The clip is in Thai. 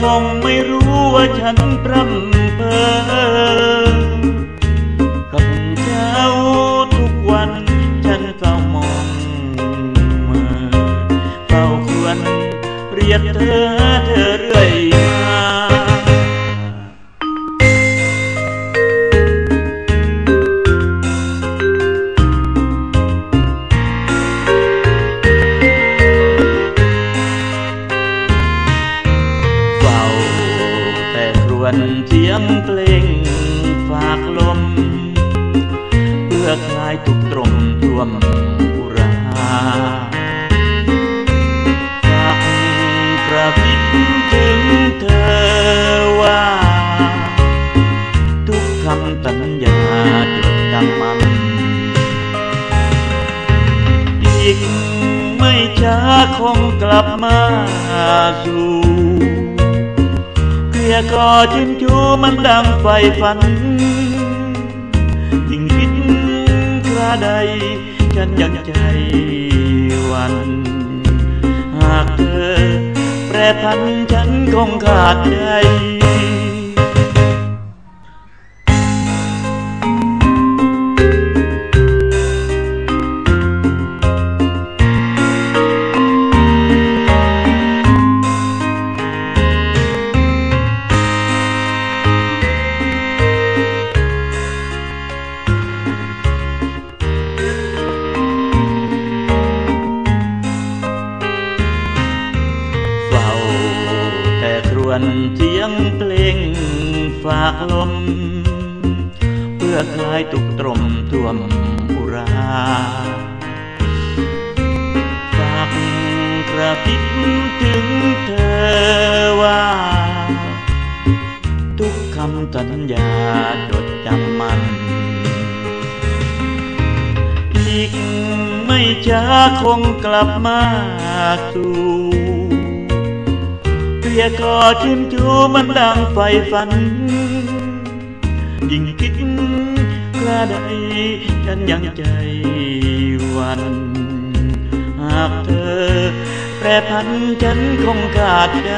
คงไม่รู้ว่าฉันพร่ำเพอกับเจ้าทุกวันฉันเฝ้ามองเมื่อเฝ้าควรเรียกเธอ วนเสียงเพลงฝากลม เพื่อคลายทุกตรมท่วมอุราฝากกระพิบถึงเธอว่า ทุกคำสัญญาจดจำมัน อีกไม่ช้าคงกลับมาสู่ ยกอชินชูมันดังไฟฝัน ยิ่งคิดคระใด ฉันยังใจวัน หากเธอแปรพันฉันคงขาดใจ วนเสียงเพลงฝากลม เพื่อคลายตุกตรมท่วมอุราฝากกระพิบถึงเธอว่า ทุกคำสัญญาจดจำมัน อีกไม่ช้าคงกลับมาสู่ ยกอชิมจูมันดังไฟฝัน ยิ่งคิดกระไดฉันยังใจวันหากเธอแปรพันฉันคงขาดใจ